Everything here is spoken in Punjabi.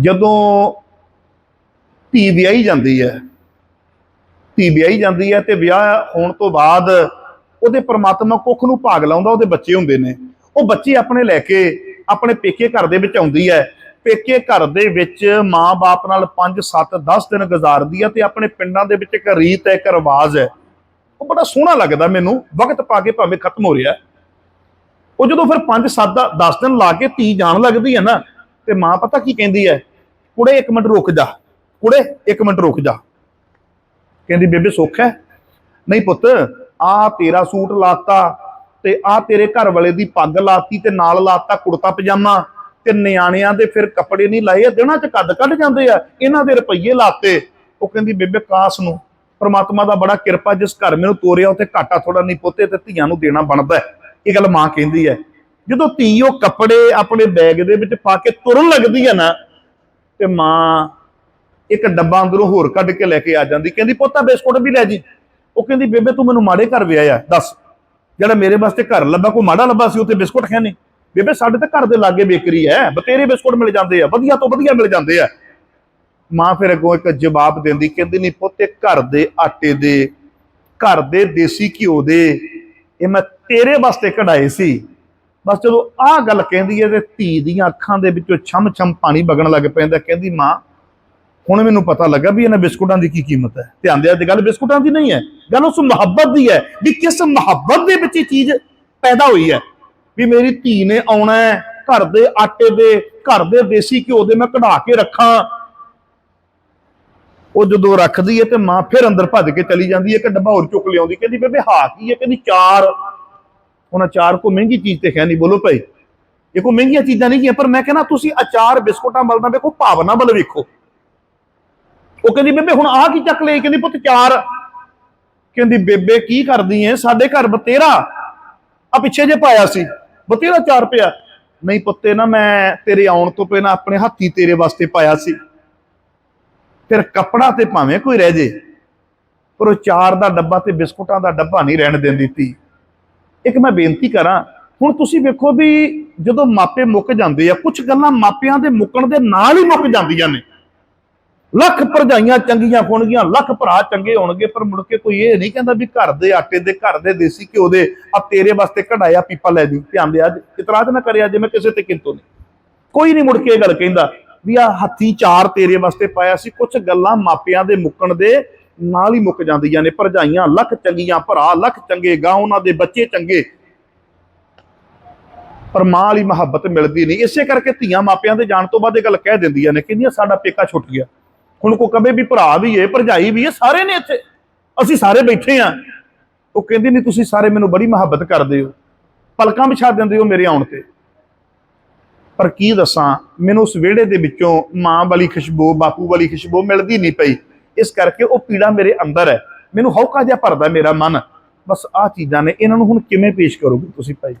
ਜਦੋਂ ਧੀ ਵਿਆਹੀ ਜਾਂਦੀ ਹੈ, ਧੀ ਵਿਆਹੀ ਜਾਂਦੀ ਹੈ ਤੇ ਵਿਆਹ ਹੋਣ ਤੋਂ ਬਾਅਦ ਉਹਦੇ ਪਰਮਾਤਮਾ ਕੁੱਖ ਨੂੰ ਭਾਗ ਲਾਉਂਦਾ, ਉਹਦੇ ਬੱਚੇ ਹੁੰਦੇ ਨੇ। ਉਹ ਬੱਚੇ ਆਪਣੇ ਲੈ ਕੇ ਆਪਣੇ ਪੇਕੇ ਘਰ ਦੇ ਵਿੱਚ ਆਉਂਦੀ ਹੈ। ਪੇਕੇ ਘਰ ਦੇ ਵਿੱਚ ਮਾਂ-ਬਾਪ ਨਾਲ 5 7 10 ਦਿਨ ਗੁਜ਼ਾਰਦੀ ਹੈ ਤੇ ਆਪਣੇ ਪਿੰਡਾਂ ਦੇ ਵਿੱਚ ਇੱਕ ਰੀਤ ਹੈ ਇੱਕ ਰਿਵਾਜ ਹੈ। ਉਹ ਬੜਾ ਸੋਹਣਾ ਲੱਗਦਾ ਮੈਨੂੰ, ਵਕਤ ਪਾ ਕੇ ਭਾਵੇਂ ਖਤਮ ਹੋ ਰਿਹਾ। ਉਹ ਜਦੋਂ ਫਿਰ 5 7 10 ਦਿਨ ਲਾ ਕੇ ਧੀ ਜਾਣ ਲੱਗਦੀ ਹੈ ਨਾ, ਤੇ ਮਾਂ ਪਤਾ ਕੀ ਕਹਿੰਦੀ ਹੈ? ਕੁੜੇ, ਇੱਕ ਮਿੰਟ ਰੁਕ ਜਾ। ਕੁੜੇ, ਇੱਕ ਮਿੰਟ ਰੁਕ ਜਾ। ਕਹਿੰਦੀ, ਬੇਬੇ, ਸੁੱਖ ਹੈ? ਨਹੀਂ ਪੁੱਤ, ਆ ਤੇਰਾ ਸੂਟ ਲਾਤਾ ਤੇ ਆ ਤੇਰੇ ਘਰ ਵਾਲੇ ਦੀ ਪੱਗ ਲਾਤੀ ਤੇ ਨਾਲ ਲਾਤਾ ਕੁੜਤਾ ਪਜਾਮਾ ਤੇ ਨਿਆਣਿਆਂ ਦੇ ਫਿਰ ਕੱਪੜੇ ਨਹੀਂ ਲਾਏ ਆ ਦਿਨਾਂ ਚ ਕੱਦ ਕੱਢ ਜਾਂਦੇ ਆ, ਇਹਨਾਂ ਦੇ ਰੁਪਈਏ ਲਾਤੇ। ਉਹ ਕਹਿੰਦੀ, ਬੇਬੇ, ਕਾਸ ਨੂੰ। ਪਰਮਾਤਮਾ ਦਾ ਬੜਾ ਕਿਰਪਾ, ਜਿਸ ਘਰ ਮੈਨੂੰ ਤੋਰਿਆ, ਉੱਥੇ ਘਾਟਾ ਥੋੜਾ ਨਹੀਂ ਪੁੱਤੇ ਤੇ ਧੀਆਂ ਨੂੰ ਦੇਣਾ ਬਣਦਾ ਇਹ ਗੱਲ ਮਾਂ ਕਹਿੰਦੀ ਹੈ। ਜਦੋਂ ਧੀ ਉਹ ਕੱਪੜੇ ਆਪਣੇ ਬੈਗ ਦੇ ਵਿੱਚ ਪਾ ਕੇ ਤੁਰਨ ਲੱਗਦੀ ਹੈ ਨਾ ਤੇ ਮਾਂ ਇੱਕ ਡੱਬਾ ਅੰਦਰੋਂ ਹੋਰ ਕੱਢ ਕੇ ਲੈ ਕੇ ਆ ਜਾਂਦੀ। ਕਹਿੰਦੀ, ਪੁੱਤਾ ਬਿਸਕੁਟ ਵੀ ਲੈ ਜੀ। ਉਹ ਕਹਿੰਦੀ, ਬੇਬੇ, ਤੂੰ ਮੈਨੂੰ ਮਾੜੇ ਘਰ ਵਿਆਹਿਆ, ਦੱਸ। ਜਿਹੜਾ ਮੇਰੇ ਵਾਸਤੇ ਘਰ ਲੱਭਾ, ਕੋਈ ਮਾੜਾ ਲੱਭਾ ਸੀ, ਉੱਥੇ ਬਿਸਕੁਟ ਖਾਣੇ ਬੇਬੇ, ਸਾਡੇ ਤਾਂ ਘਰ ਦੇ ਲਾਗੇ ਬੇਕਰੀ ਹੈ ਬਤੇਰੇ ਬਿਸਕੁਟ ਮਿਲ ਜਾਂਦੇ ਆ, ਵਧੀਆ ਤੋਂ ਵਧੀਆ ਮਿਲ ਜਾਂਦੇ ਆ। ਮਾਂ ਫਿਰ ਅੱਗੋਂ ਇੱਕ ਜਵਾਬ ਦਿੰਦੀ, ਕਹਿੰਦੀ, ਨਹੀਂ ਪੁੱਤੇ ਘਰ ਦੇ ਆਟੇ ਦੇ, ਘਰ ਦੇ ਦੇਸੀ ਘਿਓ ਦੇ, ਇਹ ਮੈਂ ਤੇਰੇ ਵਾਸਤੇ ਕਢਾਏ ਸੀ। ਬਸ ਜਦੋਂ ਆਹ ਗੱਲ ਕਹਿੰਦੀ ਹੈ ਤੇ ਧੀ ਦੀਆਂ ਅੱਖਾਂ ਦੇ ਵਿੱਚੋਂ ਛਮ ਛਮ ਪਾਣੀ ਵਗਣ ਲੱਗ ਪੈਂਦਾ ਕਹਿੰਦੀ, ਮਾਂ, ਹੁਣ ਮੈਨੂੰ ਪਤਾ ਲੱਗਾ ਵੀ ਇਹਨਾਂ ਬਿਸਕੁਟਾਂ ਦੀ ਕੀ ਕੀਮਤ ਹੈ। ਧਿਆਨ ਦਿਆ ਤੇ ਗੱਲ ਬਿਸਕੁਟਾਂ ਦੀ ਨਹੀਂ ਹੈ। ਗੱਲ ਉਸ ਮੁਹੱਬਤ ਦੀ ਹੈ ਵੀ ਕਿਸ ਮੁਹੱਬਤ ਦੇ ਵਿੱਚ ਇਹ ਚੀਜ਼ ਪੈਦਾ ਹੋਈ ਹੈ। ਵੀ ਮੇਰੀ ਧੀ ਨੇ ਆਉਣਾ ਹੈ ਘਰ ਦੇ ਆਟੇ ਦੇ, ਘਰ ਦੇ ਦੇਸੀ ਘਿਓ ਦੇ ਮੈਂ ਕਢਾ ਕੇ ਰੱਖਾਂ। ਉਹ ਜਦੋਂ ਰੱਖਦੀ ਹੈ ਤੇ ਮਾਂ ਫਿਰ ਅੰਦਰ ਭੱਜ ਕੇ ਚਲੀ ਜਾਂਦੀ ਹੈ ਕਿ ਡੱਬਾ ਹੋਰ ਚੁੱਕ ਲਿਆਉਂਦੀ, ਕਹਿੰਦੀ, ਬੇਬੇ ਹਾਂ ਕੀ ਹੈ, ਕਹਿੰਦੀ, ਚਾਰ। ਉਹਨਾਂ ਚਾਰ ਕੋ ਮਹਿੰਗੀ ਚੀਜ਼ ਤੇ ਹੈ ਨਹੀਂ ਬੋਲੋ ਭਾਈ। ਇਹ ਕੋ ਮਹਿੰਗੀਆਂ ਚੀਜ਼ਾਂ ਨਹੀਂ ਗੀਆਂ, ਪਰ ਮੈਂ ਕਹਿੰਦਾ ਤੁਸੀਂ ਅਚਾਰ, ਬਿਸਕੁਟਾਂ ਵੱਲ ਨਾ ਵੇਖੋ ਭਾਵਨਾ ਵੱਲ ਵੇਖੋ। ਉਹ ਕਹਿੰਦੀ, ਬੇਬੇ, ਹੁਣ ਆਹ ਕੀ ਚੱਕ ਲਈ ਕਹਿੰਦੀ, ਪੁੱਤ ਚਾਰ। ਕਹਿੰਦੀ, ਬੇਬੇ, ਕੀ ਕਰਦੀ ਐ ਸਾਡੇ ਘਰ ਬਤੇਰਾ। ਆ ਪਿੱਛੇ ਜੇ ਪਾਇਆ ਸੀ। ਬਤੇਰਾ ਚਾਰ ਪਿਆ। ਨਹੀਂ ਪੁੱਤੇ ਨਾ ਮੈਂ ਤੇਰੇ ਆਉਣ ਤੋਂ ਪਹਿਲਾਂ ਆਪਣੇ ਹੱਥੀ ਤੇਰੇ ਵਾਸਤੇ ਪਾਇਆ ਸੀ। ਫਿਰ ਕੱਪੜਾ ਤੇ ਭਾਵੇਂ ਕੋਈ ਰਹਿ ਜੇ, ਪਰ ਉਹ ਚਾਰ ਦਾ ਡੱਬਾ ਤੇ ਬਿਸਕੁਟਾਂ ਦਾ ਡੱਬਾ ਨਹੀਂ ਰਹਿਣ ਦਿੰਦੀ ਤੀ ਇੱਕ ਮੈਂ ਬੇਨਤੀ ਕਰਾਂ, ਹੁਣ ਤੁਸੀਂ ਵੇਖੋ ਵੀ ਜਦੋਂ ਮਾਪੇ ਮੁੱਕ ਜਾਂਦੇ ਆ ਕੁਝ ਗੱਲਾਂ ਮਾਪਿਆਂ ਦੇ ਮੁੱਕਣ ਦੇ ਨਾਲ ਹੀ ਮੁੱਕ ਜਾਂਦੀਆਂ ਨੇ। ਲੱਖ ਭਰਜਾਈਆਂ ਚੰਗੀਆਂ ਹੋਣਗੀਆਂ, ਲੱਖ ਭਰਾ ਚੰਗੇ ਹੋਣਗੇ, ਪਰ ਮੁੜ ਕੇ ਕੋਈ ਇਹ ਨਹੀਂ ਕਹਿੰਦਾ ਵੀ ਘਰ ਦੇ ਆਟੇ ਦੇ, ਘਰ ਦੇ ਦੇਸੀ ਘਿਓ ਦੇ, ਆ ਤੇਰੇ ਵਾਸਤੇ ਕਢਾਇਆ ਪੀਪਾ ਲੈ ਜੀ ਧਿਆਨ ਦੇ ਅੱਜ, ਇਤਰਾਜ਼ ਨਾ ਕਰਿਆ ਜੇ ਮੈਂ ਕਿਸੇ ਤੇ ਕਿੰਤੂ ਨਹੀਂ। ਕੋਈ ਨਹੀਂ ਮੁੜ ਕੇ ਇਹ ਗੱਲ ਕਹਿੰਦਾ ਵੀ ਆ ਹੱਥੀ ਚਾਰ ਤੇਰੇ ਵਾਸਤੇ ਪਾਇਆ ਸੀ ਕੁਝ ਗੱਲਾਂ ਮਾਪਿਆਂ ਦੇ ਮੁੱਕਣ ਦੇ ਨਾਲ ਹੀ ਮੁੱਕ ਜਾਂਦੀਆਂ ਨੇ, ਭਰਜਾਈਆਂ, ਲੱਖ ਚੰਗੀਆਂ ਭਰਾ, ਲੱਖ ਚੰਗੇ ਗਾਂ, ਉਹਨਾਂ ਦੇ ਬੱਚੇ ਚੰਗੇ। ਪਰ ਮਾਂ ਵਾਲੀ ਮੁਹੱਬਤ ਮਿਲਦੀ ਨਹੀਂ। ਇਸੇ ਕਰਕੇ ਧੀਆਂ ਮਾਪਿਆਂ ਦੇ ਜਾਣ ਤੋਂ ਬਾਅਦ ਇਹ ਗੱਲ ਕਹਿ ਦਿੰਦੀਆਂ ਨੇ ਕਹਿੰਦੀਆਂ ਸਾਡਾ ਪੇਕਾ ਛੁੱਟ ਗਿਆ। ਹੁਣ ਕੋ ਕਵੇ ਵੀ ਭਰਾ ਵੀ ਏ, ਭਰਜਾਈ ਵੀ ਏ, ਸਾਰੇ ਨੇ ਇੱਥੇ। ਅਸੀਂ ਸਾਰੇ ਬੈਠੇ ਆ। ਉਹ ਕਹਿੰਦੀ ਨਹੀਂ, ਤੁਸੀਂ ਸਾਰੇ ਮੈਨੂੰ ਬੜੀ ਮੁਹੱਬਤ ਕਰਦੇ ਹੋ। ਪਲਕਾਂ ਵਿਛਾ ਦਿੰਦੇ ਹੋ ਮੇਰੇ ਆਉਣ ਤੇ। ਪਰ ਕੀ ਦੱਸਾਂ, ਮੈਨੂੰ ਉਸ ਵਿਹੜੇ ਦੇ ਵਿੱਚੋਂ ਮਾਂ ਵਾਲੀ ਖੁਸ਼ਬੂ, ਬਾਪੂ ਵਾਲੀ ਖੁਸ਼ਬੂ ਮਿਲਦੀ ਨਹੀਂ ਪਈ। ਇਸ ਕਰਕੇ ਉਹ ਪੀੜਾ ਮੇਰੇ ਅੰਦਰ ਹੈ। ਮੈਨੂੰ ਹੌਕਾ ਜਿਹਾ ਭਰਦਾ ਮੇਰਾ ਮਨ। ਬਸ ਆਹ ਚੀਜ਼ਾਂ ਨੇ, ਇਹਨਾਂ ਨੂੰ ਹੁਣ ਕਿਵੇਂ ਪੇਸ਼ ਕਰੋਗੇ ਤੁਸੀਂ ਭਾਈ?